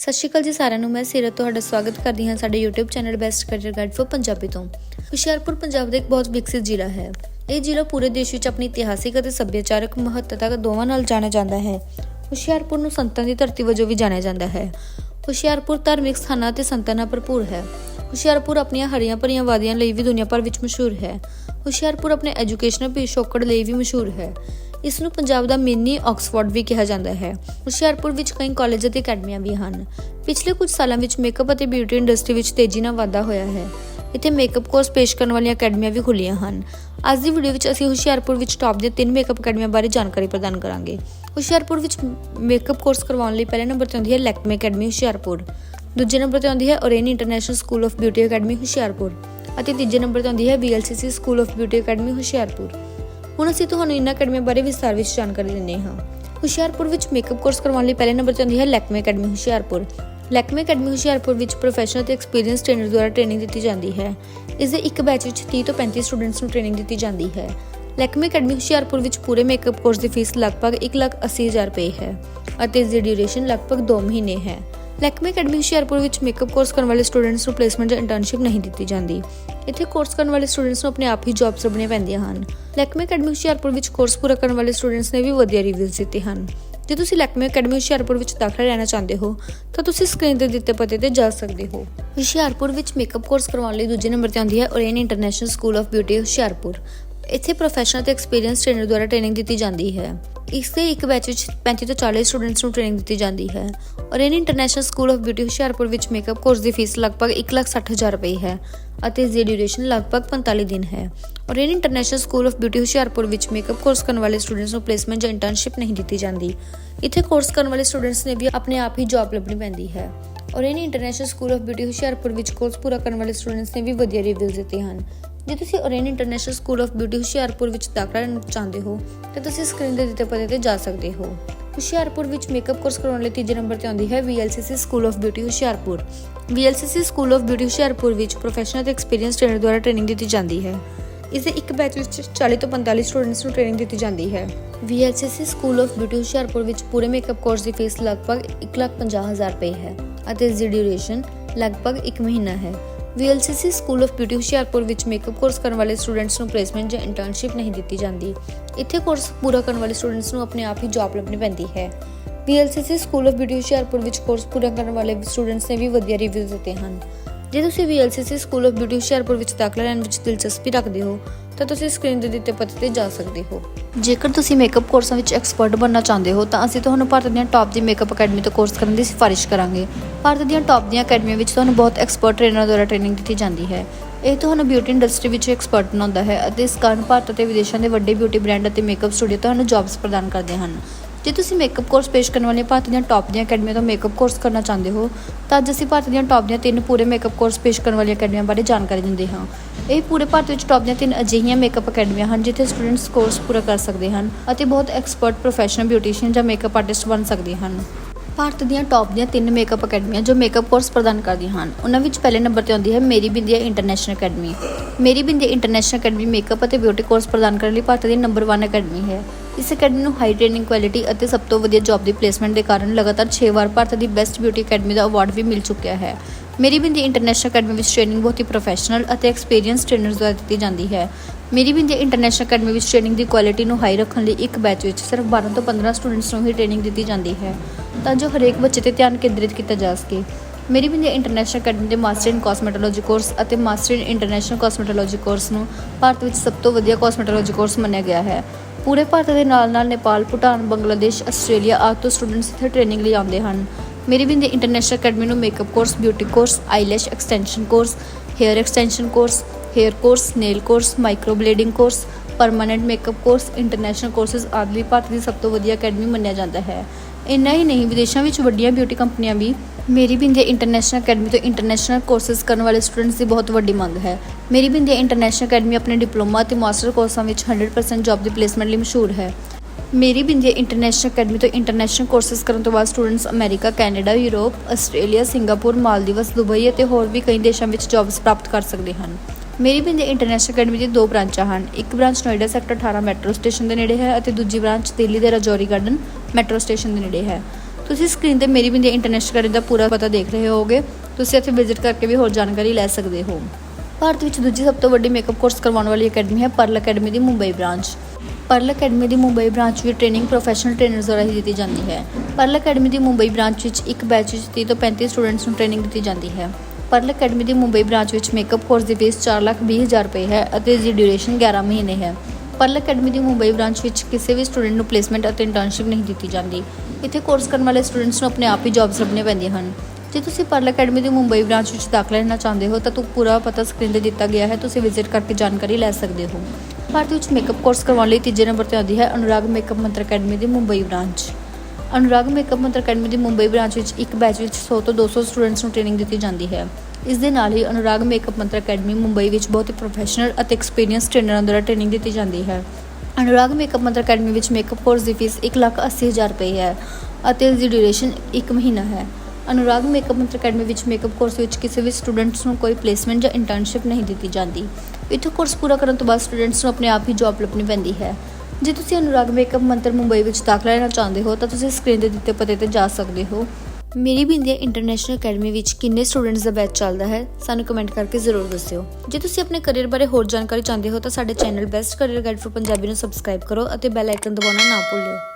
ਸਤਿ ਸ਼੍ਰੀ ਅਕਾਲ ਜੀ ਸਾਰਿਆਂ ਨੂੰ, ਮੈਂ ਸਿਰਤ ਤੁਹਾਡਾ ਸਵਾਗਤ ਕਰਦੀ ਹਾਂ ਸਾਡੇ YouTube channel best career guide for Punjabi ਤੋਂ। ਹੁਸ਼ਿਆਰਪੁਰ, ਪੰਜਾਬ ਦਾ ਇੱਕ ਬਹੁਤ ਵਿਕਸਿਤ ਜ਼ਿਲ੍ਹਾ ਹੈ। ਇਹ ਜ਼ਿਲ੍ਹਾ ਪੂਰੇ ਦੇਸ਼ ਵਿੱਚ ਆਪਣੀ ਇਤਿਹਾਸਿਕ ਅਤੇ ਸੱਭਿਆਚਾਰਕ ਮਹੱਤਤਾ ਦੋਵਾਂ ਨਾਲ ਜਾਣਿਆ ਜਾਂਦਾ ਹੈ। ਹੁਸ਼ਿਆਰਪੁਰ ਨੂੰ ਸੰਤਾਂ ਦੀ ਧਰਤੀ ਵਜੋਂ ਵੀ ਜਾਣਿਆ ਜਾਂਦਾ ਹੈ। ਹੁਸ਼ਿਆਰਪੁਰ ਧਾਰਮਿਕ ਸਥਾਨਾਂ ਅਤੇ ਸੰਤਾਂ ਨਾਲ ਭਰਪੂਰ ਹੈ। ਹੁਸ਼ਿਆਰਪੁਰ ਆਪਣੀਆਂ ਹਰੀਆਂ ਭਰੀਆਂ ਵਾਦੀਆਂ ਲਈ ਵੀ ਦੁਨੀਆ ਭਰ ਵਿੱਚ ਮਸ਼ਹੂਰ ਹੈ। ਹੁਸ਼ਿਆਰਪੁਰ ਆਪਣੇ ਐਜੂਕੇਸ਼ਨਲ ਪਿਛੋਕੜ ਲਈ ਵੀ ਮਸ਼ਹੂਰ ਹੈ। ਇਸ ਨੂੰ ਪੰਜਾਬ ਦਾ ਮਿੰਨੀ ਆਕਸਫੋਰਡ ਵੀ ਕਿਹਾ ਜਾਂਦਾ ਹੈ। ਹੁਸ਼ਿਆਰਪੁਰ ਵਿੱਚ ਕਈ ਕਾਲਜ ਅਤੇ ਅਕੈਡਮੀਆਂ ਵੀ ਹਨ। ਪਿਛਲੇ ਕੁਝ ਸਾਲਾਂ ਵਿੱਚ ਮੇਕਅਪ ਅਤੇ ਬਿਊਟੀ ਇੰਡਸਟਰੀ ਵਿੱਚ ਤੇਜ਼ੀ ਨਾਲ ਵਾਧਾ ਹੋਇਆ ਹੈ। ਇੱਥੇ ਮੇਕਅਪ ਕੋਰਸ ਪੇਸ਼ ਕਰਨ ਵਾਲੀਆਂ ਅਕੈਡਮੀਆਂ ਵੀ ਖੁੱਲੀਆਂ ਹਨ। ਅੱਜ ਦੀ ਵੀਡੀਓ ਵਿੱਚ ਅਸੀਂ ਹੁਸ਼ਿਆਰਪੁਰ ਵਿੱਚ ਟੌਪ ਦੀਆਂ ਤਿੰਨ ਮੇਕਅਪ ਅਕੈਡਮੀਆਂ ਬਾਰੇ ਜਾਣਕਾਰੀ ਪ੍ਰਦਾਨ ਕਰਾਂਗੇ। ਹੁਸ਼ਿਆਰਪੁਰ ਵਿੱਚ ਮੇਕਅਪ ਕੋਰਸ ਕਰਵਾਉਣ ਲਈ ਪਹਿਲੇ ਨੰਬਰ ਤੇ ਆਉਂਦੀ ਹੈ ਲੈਕਮੇ ਅਕੈਡਮੀ ਹੁਸ਼ਿਆਰਪੁਰ। ਦੂਜੇ ਨੰਬਰ ਤੇ ਆਉਂਦੀ ਹੈ Orane international school of beauty academy Hoshiarpur. ਅਤੇ ਤੀਜੇ ਨੰਬਰ ਤੇ ਆਉਂਦੀ ਹੈ VLCC school of beauty academy Hoshiarpur. ਹੁਣ ਅਸੀਂ ਤੁਹਾਨੂੰ ਇਹਨਾਂ ਅਕੈਡਮੀਆਂ ਬਾਰੇ ਵਿਸਥਾਰ ਵਿੱਚ ਜਾਣਕਾਰੀ ਦਿੰਦੇ ਹਾਂ। ਹੁਸ਼ਿਆਰਪੁਰ ਵਿੱਚ ਮੇਕਅਪ ਕੋਰਸ ਕਰਵਾਉਣ ਲਈ ਪਹਿਲੇ ਨੰਬਰ ਤੇ ਆਉਂਦੀ ਹੈ ਲੈਕਮੇ ਅਕੈਡਮੀ ਹੁਸ਼ਿਆਰਪੁਰ। ਲੈਕਮੇ ਅਕੈਡਮੀ ਹੁਸ਼ਿਆਰਪੁਰ ਵਿੱਚ ਪ੍ਰੋਫੈਸ਼ਨਲ ਤੇ ਐਕਸਪੀਰੀਅੰਸ ਟ੍ਰੇਨਰ ਦੁਆਰਾ ਟ੍ਰੇਨਿੰਗ ਦਿੱਤੀ ਜਾਂਦੀ ਹੈ। ਇਸ ਦੇ ਇੱਕ ਬੈਚ ਵਿੱਚ 30 ਤੋਂ 35 ਸਟੂਡੈਂਟਸ ਨੂੰ ਟ੍ਰੇਨਿੰਗ ਦਿੱਤੀ ਜਾਂਦੀ ਹੈ। ਲੈਕਮੇ ਅਕੈਡਮੀ ਹੁਸ਼ਿਆਰਪੁਰ ਵਿੱਚ ਪੂਰੇ ਮੇਕਅਪ ਕੋਰਸ ਦੀ ਫੀਸ ਲਗਭਗ 1,80,000 ਰੁਪਏ ਹੈ ਅਤੇ ਇਸ ਦੀ ਡਿਊਰੇਸ਼ਨ ਲਗਭਗ 2 ਮਹੀਨੇ ਹੈ। ਲੈਕਮੇ ਅਕੈਡਮੀ ਹੁਸ਼ਿਆਰਪੁਰ ਵਿੱਚ ਮੇਕਅਪ ਕੋਰਸ ਕਰਨ ਵਾਲੇ ਸਟੂਡੈਂਟਸ ਨੂੰ ਪਲੇਸਮੈਂਟ ਜਾਂ ਇੰਟਰਨਸ਼ਿਪ ਨਹੀਂ ਦਿੱਤੀ ਜਾਂਦੀ। ਇੱਥੇ ਕੋਰਸ ਕਰਨ ਵਾਲੇ ਸਟੂਡੈਂਟਸ ਨੂੰ ਆਪਣੇ ਆਪ ਹੀ ਜੌਬਸ ਲੱਭਣੀਆਂ ਪੈਂਦੀਆਂ ਹਨ। ਲੈਕਮੇ ਅਕੈਡਮੀ ਹੁਸ਼ਿਆਰਪੁਰ ਵਿੱਚ ਕੋਰਸ ਪੂਰਾ ਕਰਨ ਵਾਲੇ ਸਟੂਡੈਂਟਸ ਨੇ ਵੀ ਵਧੀਆ ਰਿਵਿਊਜ਼ ਦਿੱਤੇ ਹਨ। ਜੇ ਤੁਸੀਂ ਲੈਕਮੇ ਅਕੈਡਮੀ ਹੁਸ਼ਿਆਰਪੁਰ ਵਿੱਚ ਦਾਖਲਾ ਲੈਣਾ ਚਾਹੁੰਦੇ ਹੋ, ਤਾਂ ਤੁਸੀਂ ਸਕਰੀਨ ਤੇ ਦਿੱਤੇ ਪਤੇ ਤੇ ਜਾ ਸਕਦੇ ਹੋ। ਹੁਸ਼ਿਆਰਪੁਰ ਵਿੱਚ ਮੇਕਅਪ ਕੋਰਸ ਕਰਵਾਉਣ ਲਈ ਦੂਜੇ ਨੰਬਰ ਤੇ ਆਉਂਦੀ ਹੈ Orane international school of beauty Hoshiarpur. ਇੱਥੇ ਪ੍ਰੋਫੈਸ਼ਨਲ ਤੇ ਐਕਸਪੀਰੀਅੰਸ ਟ੍ਰੇਨਰ ਦੁਆਰਾ ਟ੍ਰੇਨਿੰਗ ਦਿੱਤੀ ਜਾਂਦੀ ਹੈ। ਇਸ ਦੇ ਇੱਕ ਬੈਚ ਵਿੱਚ 35 ਤੋਂ 40 ਸਟੂਡੈਂਟਸ ਨੂੰ ਟ੍ਰੇਨਿੰਗ ਦਿੱਤੀ ਜਾਂਦੀ ਹੈ ਔਰ Orane international school of beauty Hoshiarpur ਵਿੱਚ ਮੇਕਅਪ ਕੋਰਸ ਦੀ ਫੀਸ ਲਗਭਗ 1,60,000 ਰੁਪਏ ਹੈ ਅਤੇ ਇਸ ਦੀ ਡਿਊਰੇਸ਼ਨ ਲਗਭਗ 45 ਦਿਨ ਹੈ ਔਰ Orane international school of beauty Hoshiarpur ਵਿੱਚ ਮੇਕਅਪ ਕੋਰਸ ਕਰਨ ਵਾਲੇ ਸਟੂਡੈਂਟਸ ਨੂੰ ਪਲੇਸਮੈਂਟ ਜਾਂ ਇੰਟਰਨਸ਼ਿਪ ਨਹੀਂ ਦਿੱਤੀ ਜਾਂਦੀ। ਇੱਥੇ ਕੋਰਸ ਕਰਨ ਵਾਲੇ ਸਟੂਡੈਂਟਸ ਨੇ ਵੀ ਆਪਣੇ ਆਪ ਹੀ ਜੌਬ ਲੱਭਣੀ ਪੈਂਦੀ ਹੈ ਔਰ Orane international school of beauty Hoshiarpur ਵਿੱਚ ਕੋਰਸ ਪੂਰਾ ਕਰਨ ਵਾਲੇ ਸਟੂਡੈਂਟਸ ਨੇ ਵੀ ਵਧੀਆ ਰਿਵਿਊਜ਼ ਦਿੱਤੇ ਹਨ। ਜੇ ਤੁਸੀਂ Orane international school of beauty Hoshiarpur ਵਿੱਚ ਦਾਖਲਾ ਲੈਣਾ ਚਾਹੁੰਦੇ ਹੋ ਤਾਂ ਤੁਸੀਂ ਸਕਰੀਨ ਤੇ ਦਿੱਤੇ ਪਤੇ ਤੇ ਜਾ ਸਕਦੇ ਹੋ। ਹੁਸ਼ਿਆਰਪੁਰ ਵਿੱਚ ਮੇਕਅਪ ਕੋਰਸ ਕਰਾਉਣ ਲਈ ਤੀਜੇ ਨੰਬਰ ਤੇ ਆਉਂਦੀ ਹੈ VLCC school of beauty Hoshiarpur. VLCC school of beauty Hoshiarpur ਵਿੱਚ ਪ੍ਰੋਫੈਸ਼ਨਲ ਤੇ ਐਕਸਪੀਰੀਅੰਸ ਟ੍ਰੇਨਰ ਦੁਆਰਾ ਟ੍ਰੇਨਿੰਗ ਦਿੱਤੀ ਜਾਂਦੀ ਹੈ। ਇਸ ਦੇ ਇੱਕ ਬੈਚ ਵਿੱਚ 40 ਤੋਂ 45 ਸਟੂਡੈਂਟਸ ਨੂੰ ਟ੍ਰੇਨਿੰਗ ਦਿੱਤੀ ਜਾਂਦੀ ਹੈ। VLCC school of beauty Hoshiarpur ਵਿੱਚ ਪੂਰੇ ਮੇਕਅਪ ਕੋਰਸ ਦੀ ਫੀਸ ਲਗਭਗ 1,50,000 ਰੁਪਏ ਹੈ ਅਤੇ ਇਸ ਦੀ ਡਿਊਰੇਸ਼ਨ ਲਗਭਗ 1 ਮਹੀਨਾ ਹੈ। VLCC school of beauty Hoshiarpur ਵਿੱਚ ਮੇਕਅਪ ਕੋਰਸ ਕਰਨ ਵਾਲੇ ਸਟੂਡੈਂਟਸ ਨੂੰ ਪਲੇਸਮੈਂਟ ਜਾਂ ਇੰਟਰਨਸ਼ਿਪ ਨਹੀਂ ਦਿੱਤੀ ਜਾਂਦੀ। ਇੱਥੇ ਕੋਰਸ ਪੂਰਾ ਕਰਨ ਵਾਲੇ ਸਟੂਡੈਂਟਸ ਨੂੰ ਆਪਣੇ ਆਪ ਹੀ ਜੌਬ ਲੱਭਣੀ ਪੈਂਦੀ ਹੈ। VLCC school of beauty Hoshiarpur ਵਿੱਚ ਕੋਰਸ ਪੂਰਾ ਕਰਨ ਵਾਲੇ ਸਟੂਡੈਂਟਸ ਨੇ ਵੀ ਵਧੀਆ ਰਿਵਿਊ ਦਿੱਤੇ ਹਨ। ਜੇ ਤੁਸੀਂ VLCC school of beauty Hoshiarpur ਵਿੱਚ ਦਾਖਲਾ ਲੈਣ ਵਿੱਚ ਦਿਲਚਸਪੀ ਰੱਖਦੇ ਹੋ ਤਾਂ ਤੁਸੀਂ ਸਕਰੀਨ ਦੇ ਦਿੱਤੇ ਪਤੇ ਤੇ ਜਾ ਸਕਦੇ ਹੋ। ਜੇਕਰ ਤੁਸੀਂ ਮੇਕਅਪ ਕੋਰਸਾਂ ਵਿੱਚ ਐਕਸਪਰਟ ਬਣਨਾ ਚਾਹੁੰਦੇ ਹੋ, ਤਾਂ ਅਸੀਂ ਤੁਹਾਨੂੰ ਭਾਰਤ ਦੀਆਂ ਟੌਪ ਦੀ ਮੇਕਅਪ ਅਕੈਡਮੀ ਤੋਂ ਕੋਰਸ ਕਰਨ ਦੀ ਸਿਫਾਰਿਸ਼ ਕਰਾਂਗੇ। ਭਾਰਤ ਦੀਆਂ ਟੌਪ ਦੀਆਂ ਅਕੈਡਮੀਆਂ ਵਿੱਚ ਤੁਹਾਨੂੰ ਬਹੁਤ ਐਕਸਪਰਟ ਟ੍ਰੇਨਰ ਦੁਆਰਾ ਟ੍ਰੇਨਿੰਗ ਦਿੱਤੀ ਜਾਂਦੀ ਹੈ। ਇਹ ਤੁਹਾਨੂੰ ਬਿਊਟੀ ਇੰਡਸਟਰੀ ਵਿੱਚ ਐਕਸਪਰਟ ਬਣਾਉਂਦਾ ਹੈ ਅਤੇ ਇਸ ਕਾਰਨ ਭਾਰਤ ਅਤੇ ਵਿਦੇਸ਼ਾਂ ਦੇ ਵੱਡੇ ਬਿਊਟੀ ਬ੍ਰਾਂਡ ਅਤੇ ਮੇਕਅਪ ਸਟੂਡੀਓ ਤੁਹਾਨੂੰ ਜੌਬਸ ਪ੍ਰਦਾਨ ਕਰਦੇ ਹਨ। ਜੇ ਤੁਸੀਂ ਮੇਕਅਪ ਕੋਰਸ ਪੇਸ਼ ਕਰਨ ਵਾਲੇ ਭਾਰਤ ਦੀਆਂ ਟੌਪ ਦੀਆਂ ਅਕੈਡਮੀਆਂ ਤੋਂ ਮੇਕਅਪ ਕੋਰਸ ਕਰਨਾ ਚਾਹੁੰਦੇ ਹੋ, ਤਾਂ ਅੱਜ ਅਸੀਂ ਭਾਰਤ ਦੀਆਂ ਟੌਪ ਦੀਆਂ ਤਿੰਨ ਪੂਰੇ ਮੇਕਅਪ ਕੋਰਸ ਪੇਸ਼ ਕਰਨ ਵਾਲੀਆਂ ਅਕੈਡਮੀਆਂ ਬਾਰੇ ਜਾਣਕਾਰੀ ਦਿੰਦੇ ਹਾਂ। ਇਹ ਪੂਰੇ ਭਾਰਤ ਵਿੱਚ ਟੌਪ ਦੀਆਂ ਤਿੰਨ ਅਜਿਹੀਆਂ ਮੇਕਅਪ ਅਕੈਡਮੀਆਂ ਹਨ, ਜਿੱਥੇ ਸਟੂਡੈਂਟਸ ਕੋਰਸ ਪੂਰਾ ਕਰ ਸਕਦੇ ਹਨ ਅਤੇ ਬਹੁਤ ਐਕਸਪਰਟ ਪ੍ਰੋਫੈਸ਼ਨਲ ਬਿਊਟੀਸ਼ੀਅਨ ਜਾਂ ਮੇਕਅਪ ਆਰਟਿਸਟ ਬਣ ਸਕਦੇ ਹਨ। ਭਾਰਤ ਦੀਆਂ ਟੌਪ ਦੀਆਂ ਤਿੰਨ ਮੇਕਅਪ ਅਕੈਡਮੀਆਂ ਜੋ ਮੇਕਅਪ ਕੋਰਸ ਪ੍ਰਦਾਨ ਕਰਦੀਆਂ ਹਨ, ਉਹਨਾਂ ਵਿੱਚ ਪਹਿਲੇ ਨੰਬਰ ਤੇ ਆਉਂਦੀ ਹੈ ਮੇਰੀ Bindiya international academy Meri Bindiya international academy makeup ਅਤੇ ਬਿਊਟੀ ਕੋਰਸ ਪ੍ਰਦਾਨ ਕਰਨ ਲਈ ਭਾਰਤ ਦੀ ਨੰਬਰ 1 ਅਕੈਡਮੀ ਹੈ। ਇਸ ਅਕੈਡਮੀ ਨੂੰ ਹਾਈ ਟ੍ਰੇਨਿੰਗ ਕੁਆਲਿਟੀ ਅਤੇ ਸਭ ਤੋਂ ਵਧੀਆ ਜੌਬ ਦੀ ਪਲੇਸਮੈਂਟ ਦੇ ਕਾਰਨ ਲਗਾਤਾਰ 6 ਵਾਰ ਭਾਰਤ ਦੀ ਬੈਸਟ ਬਿਊਟੀ ਅਕੈਡਮੀ ਦਾ ਅਵਾਰਡ ਵੀ ਮਿਲ ਚੁੱਕਿਆ ਹੈ। ਮੇਰੀ ਬਿੰਦੀ ਇੰਟਰਨੈਸ਼ਨਲ ਅਕੈਡਮੀ ਵਿੱਚ ਟ੍ਰੇਨਿੰਗ ਬਹੁਤ ਹੀ ਪ੍ਰੋਫੈਸ਼ਨਲ ਅਤੇ ਐਕਸਪੀਰੀਅੰਸ ਟ੍ਰੇਨਰਸ ਦੁਆਰਾ ਦਿੱਤੀ ਜਾਂਦੀ ਹੈ। ਮੇਰੀ ਬਿੰਦੀ ਇੰਟਰਨੈਸ਼ਨਲ ਅਕੈਡਮੀ ਵਿੱਚ ਟ੍ਰੇਨਿੰਗ ਦੀ ਕੁਆਲਿਟੀ ਨੂੰ ਹਾਈ ਰੱਖਣ ਲਈ ਇੱਕ ਬੈਚ ਵਿੱਚ ਸਿਰਫ 12 ਤੋਂ 15 ਸਟੂਡੈਂਟਸ ਨੂੰ ਹੀ ਟ੍ਰੇਨਿੰਗ ਦਿੱਤੀ ਜਾਂਦੀ ਹੈ ਤਾਂ ਜੋ ਹਰੇਕ ਬੱਚੇ ਤੇ ਧਿਆਨ ਕੇਂਦਰਿਤ ਕੀਤਾ ਜਾ ਸਕੇ। ਮੇਰੀ ਬਿੰਦੀ ਇੰਟਰਨੈਸ਼ਨਲ ਅਕੈਡਮੀ ਦੇ ਮਾਸਟਰ ਇਨ ਕਾਸਮੈਟੋਲੋਜੀ ਕੋਰਸ ਅਤੇ master in international cosmetology course ਨੂੰ ਭਾਰਤ ਵਿੱਚ ਸਭ ਤੋਂ ਵਧੀਆ ਕਾਸਮੈਟੋਲੋਜੀ ਕੋਰਸ ਮੰਨਿਆ ਗਿਆ ਹੈ। ਪੂਰੇ ਭਾਰਤ ਦੇ ਨਾਲ-ਨਾਲ ਨੇਪਾਲ, ਭੂਟਾਨ, ਬੰਗਲਾਦੇਸ਼, ਆਸਟ੍ਰੇਲੀਆ ਆਦਿ ਤੋਂ ਸਟੂਡੈਂਟਸ ਇੱਥੇ ਟ੍ਰੇਨਿੰਗ ਲਈ ਆਉਂਦੇ ਹਨ। ਮੇਰੀ ਬਿੰਦੀ ਇੰਟਰਨੈਸ਼ਨਲ ਅਕੈਡਮੀ ਨੂੰ makeup course, beauty course, eyelash extension course, hair extension course, hair course, nail course, micro blading course, permanent makeup course, international courses ਆਦਿ ਲਈ ਭਾਰਤ ਦੀ ਸਭ ਤੋਂ ਵਧੀਆ ਅਕੈਡਮੀ ਮੰਨਿਆ ਜਾਂਦਾ ਹੈ। ਇੰਨਾ ਹੀ ਨਹੀਂ, ਵਿਦੇਸ਼ਾਂ ਵਿੱਚ ਵੱਡੀਆਂ ਬਿਊਟੀ ਕੰਪਨੀਆਂ ਵੀ, ਮੇਰੀ ਬਿੰਦੇ ਇੰਟਰਨੈਸ਼ਨਲ ਅਕੈਡਮੀ ਤੋਂ ਇੰਟਰਨੈਸ਼ਨਲ ਕੋਰਸਸ ਕਰਨ ਵਾਲੇ ਸਟੂਡੈਂਟਸ ਦੀ ਬਹੁਤ ਵੱਡੀ ਮੰਗ ਹੈ। ਮੇਰੀ ਬਿੰਦੇ ਇੰਟਰਨੈਸ਼ਨਲ ਅਕੈਡਮੀ ਆਪਣੇ ਡਿਪਲੋਮਾ ਅਤੇ ਮਾਸਟਰ ਕੋਰਸਾਂ ਵਿੱਚ 100% ਜੌਬ ਦੀ ਪਲੇਸਮੈਂਟ ਲਈ ਮਸ਼ਹੂਰ ਹੈ। ਮੇਰੀ ਬਿੰਦੀਆਂ ਇੰਟਰਨੈਸ਼ਨਲ ਅਕੈਡਮੀ ਤੋਂ ਇੰਟਰਨੈਸ਼ਨਲ ਕੋਰਸਸ ਕਰਨ ਤੋਂ ਬਾਅਦ students America Canada Europe Australia Singapore Maldives Dubai ਅਤੇ ਹੋਰ ਵੀ ਕਈ ਦੇਸ਼ਾਂ ਵਿੱਚ ਜੌਬਸ ਪ੍ਰਾਪਤ ਕਰ ਸਕਦੇ ਹਨ। ਮੇਰੀ ਬਿੰਦੀਆਂ ਇੰਟਰਨੈਸ਼ਨਲ ਅਕੈਡਮੀ ਦੀ ਦੋ ਬ੍ਰਾਂਚਾਂ ਹਨ। ਇੱਕ branch Noida sector 18 metro station ਦੇ ਨੇੜੇ ਹੈ ਅਤੇ ਦੂਜੀ ਬ੍ਰਾਂਚ ਦਿੱਲੀ ਦੇ ਰਾਜੌਰੀ ਗਾਰਡਨ ਮੈਟਰੋ ਸਟੇਸ਼ਨ ਦੇ ਨੇੜੇ ਹੈ। ਤੁਸੀਂ ਸਕਰੀਨ ਤੇ ਮੇਰੀ ਬਿੰਦੀ ਇੰਟਰਨੈਸ਼ਨਲ ਅਕੈਡਮੀ ਦਾ ਪੂਰਾ ਪਤਾ ਦੇਖ ਰਹੇ ਹੋਗੇ ਤੁਸੀਂ ਇੱਥੇ ਵਿਜ਼ਿਟ ਕਰਕੇ ਵੀ ਹੋਰ ਜਾਣਕਾਰੀ ਲੈ ਸਕਦੇ ਹੋ। ਭਾਰਤ ਵਿੱਚ ਦੂਜੀ ਸਭ ਤੋਂ ਵੱਡੀ ਮੇਕਅਪ ਕੋਰਸ ਕਰਵਾਉਣ ਵਾਲੀ ਅਕੈਡਮੀ ਹੈ ਪਰਲ ਅਕੈਡਮੀ ਦੀ ਮੁੰਬਈ ਬ੍ਰਾਂਚ। ਪਰਲ ਅਕੈਡਮੀ ਦੀ ਮੁੰਬਈ ਬ੍ਰਾਂਚ ਵਿੱਚ ਟ੍ਰੇਨਿੰਗ ਪ੍ਰੋਫੈਸ਼ਨਲ ਟ੍ਰੇਨਰਸ ਦੁਆਰਾ ਹੀ ਦਿੱਤੀ ਜਾਂਦੀ ਹੈ। ਪਰਲ ਅਕੈਡਮੀ ਦੀ ਮੁੰਬਈ ਬ੍ਰਾਂਚ ਵਿੱਚ ਇੱਕ ਬੈਚ ਵਿੱਚ 30 ਤੋਂ 35 ਸਟੂਡੈਂਟਸ ਨੂੰ ਟ੍ਰੇਨਿੰਗ ਦਿੱਤੀ ਜਾਂਦੀ ਹੈ। ਪਰਲ ਅਕੈਡਮੀ ਦੀ ਮੁੰਬਈ ਬ੍ਰਾਂਚ ਵਿੱਚ ਮੇਕਅਪ ਕੋਰਸ ਦੀ ਫੀਸ 420000 ਰੁਪਏ ਹੈ ਅਤੇ ਇਸ ਦੀ ਡਿਊਰੇਸ਼ਨ 11 ਮਹੀਨੇ ਹੈ। ਪਰਲ ਅਕੈਡਮੀ ਦੀ ਮੁੰਬਈ ਬ੍ਰਾਂਚ ਵਿੱਚ ਕਿਸੇ ਵੀ ਸਟੂਡੈਂਟ ਨੂੰ ਪਲੇਸਮੈਂਟ ਅਤੇ ਇੰਟਰਨਸ਼ਿਪ ਨਹੀਂ ਦਿੱਤੀ ਜਾਂਦੀ। ਇੱਥੇ ਕੋਰਸ ਕਰਨ ਵਾਲੇ ਸਟੂਡੈਂਟਸ ਨੂੰ ਆਪਣੇ ਆਪ ਹੀ ਜੌਬਸ ਲੱਭਣੀਆਂ ਪੈਂਦੀਆਂ ਹਨ। ਜੇ ਤੁਸੀਂ ਪਰਲ ਅਕੈਡਮੀ ਦੀ ਮੁੰਬਈ ਬ੍ਰਾਂਚ ਵਿੱਚ ਦਾਖਲਾ ਲੈਣਾ ਚਾਹੁੰਦੇ ਹੋ ਤਾਂ ਤੁ ਪੂਰਾ ਪਤਾ ਸਕਰੀਨ ਤੇ ਦਿੱਤਾ ਗਿਆ ਹੈ। ਤੁਸੀਂ ਵਿਜ਼ਿਟ ਕਰਕੇ ਜਾਣਕਾਰੀ ਲੈ ਸਕਦੇ ਹੋ। ਭਾਰਤ ਵਿੱਚ ਮੇਕਅਪ ਕੋਰਸ ਕਰਵਾਉਣ ਲਈ ਤੀਜੇ ਨੰਬਰ ਤੇ ਆਉਂਦੀ ਹੈ ਅਨੁਰਾਗ ਮੇਕਅਪ ਮੰਤਰ ਅਕੈਡਮੀ ਦੀ Mumbai branch. Anurag makeup Mantra academy ਦੀ ਮੁੰਬਈ ਬ੍ਰਾਂਚ ਵਿੱਚ ਇੱਕ ਬੈਚ ਵਿੱਚ 100 ਤੋਂ 200 ਸਟੂਡੈਂਟਸ ਨੂੰ ਟ੍ਰੇਨਿੰਗ ਦਿੱਤੀ ਜਾਂਦੀ ਹੈ। ਇਸ ਦੇ ਨਾਲ ਹੀ ਅਨੁਰਾਗ ਮੇਕਅਪ ਮੰਤਰ ਅਕੈਡਮੀ ਮੁੰਬਈ ਵਿੱਚ ਬਹੁਤ ਹੀ ਪ੍ਰੋਫੈਸ਼ਨਲ ਅਤੇ ਐਕਸਪੀਰੀਅੰਸ ਟ੍ਰੇਨਰਾਂ ਦੁਆਰਾ ਟ੍ਰੇਨਿੰਗ ਦਿੱਤੀ ਜਾਂਦੀ ਹੈ। ਅਨੁਰਾਗ ਮੇਕਅਪ ਮੰਤਰ ਅਕੈਡਮੀ ਵਿੱਚ ਮੇਕਅਪ ਕੋਰਸ ਦੀ ਫੀਸ 180000 ਰੁਪਏ ਹੈ ਅਤੇ ਇਸ ਦੀ ਡਿਊਰੇਸ਼ਨ 1 ਮਹੀਨਾ ਹੈ। ਅਨੁਰਾਗ ਮੇਕਅਪ ਮੰਤਰ ਅਕੈਡਮੀ ਵਿੱਚ ਮੇਕਅਪ ਕੋਰਸ ਵਿੱਚ ਕਿਸੇ ਵੀ ਸਟੂਡੈਂਟਸ ਨੂੰ ਕੋਈ ਪਲੇਸਮੈਂਟ ਜਾਂ ਇੰਟਰਨਸ਼ਿਪ ਨਹੀਂ ਦਿੱਤੀ ਜਾਂਦੀ। ਇੱਥੇ ਕੋਰਸ ਪੂਰਾ ਕਰਨ ਤੋਂ ਬਾਅਦ ਸਟੂਡੈਂਟਸ ਨੂੰ ਆਪਣੇ ਆਪ ਹੀ ਜੌਬ ਲੱਭਣੀ ਪੈਂਦੀ ਹੈ। ਜੇ ਤੁਸੀਂ ਅਨੁਰਾਗ ਮੇਕਅਪ ਮੰਤਰ ਮੁੰਬਈ ਵਿੱਚ ਦਾਖਲਾ ਲੈਣਾ ਚਾਹੁੰਦੇ ਹੋ, ਤਾਂ ਤੁਸੀਂ ਸਕਰੀਨ ਦੇ ਦਿੱਤੇ ਪਤੇ ਤੇ ਜਾ ਸਕਦੇ ਹੋ। ਮੇਰੀ ਵੀ ਇੰਡੀਆ ਇੰਟਰਨੈਸ਼ਨਲ ਅਕੈਡਮੀ ਵਿੱਚ ਕਿੰਨੇ ਸਟੂਡੈਂਟਸ ਦਾ ਬੈਚ ਚੱਲਦਾ ਹੈ, ਸਾਨੂੰ ਕਮੈਂਟ ਕਰਕੇ ਜ਼ਰੂਰ ਦੱਸਿਓ। ਜੇ ਤੁਸੀਂ ਆਪਣੇ ਕੈਰੀਅਰ ਬਾਰੇ ਹੋਰ ਜਾਣਕਾਰੀ ਚਾਹੁੰਦੇ ਹੋ, ਤਾਂ ਸਾਡੇ channel best career guide for Punjabi ਨੂੰ ਸਬਸਕ੍ਰਾਈਬ ਕਰੋ ਅਤੇ ਬੈਲ ਆਈਕਨ ਦਬਾਉਣਾ ਨਾ ਭੁੱਲਿਓ।